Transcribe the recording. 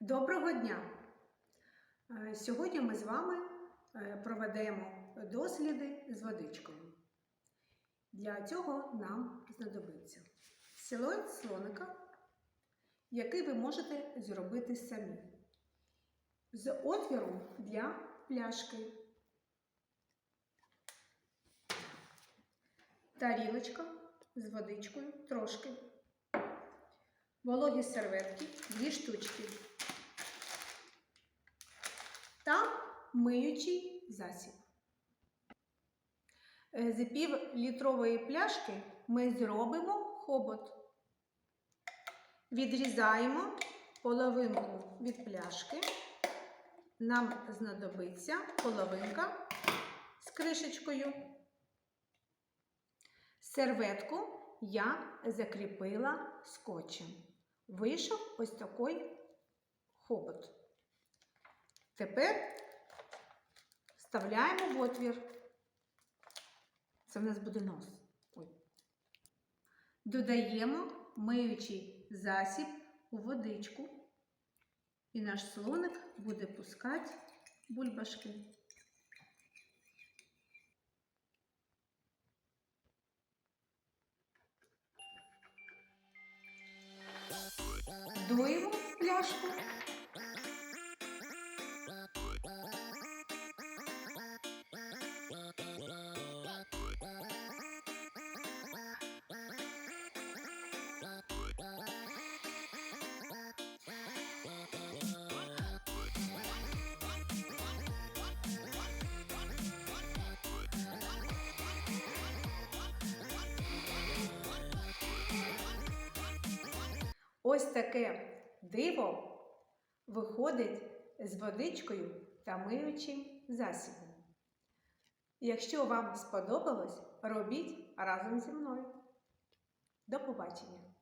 Доброго дня! Е, Сьогодні ми з вами е, проведемо досліди з водичкою. Для цього нам знадобиться силует слоника, який ви можете зробити самі, з отвіром для пляшки, тарілочка з водичкою трошки, вологі серветки, дві штучки та миючий засіб. Е, З півлітрової пляшки ми зробимо хобот. Відрізаємо половинку від пляшки. Нам знадобиться половинка з кришечкою. Серветку я закріпила скотчем. Вийшов ось такий хобот. Тепер вставляємо в отвір. Це в нас буде нос. Ой. Додаємо миючий засіб у водичку. І наш слоник буде пускати бульбашки. Дуємо пляшку. Ось таке диво виходить з водичкою та миючим засібом. Якщо вам сподобалось, робіть разом зі мною. До побачення!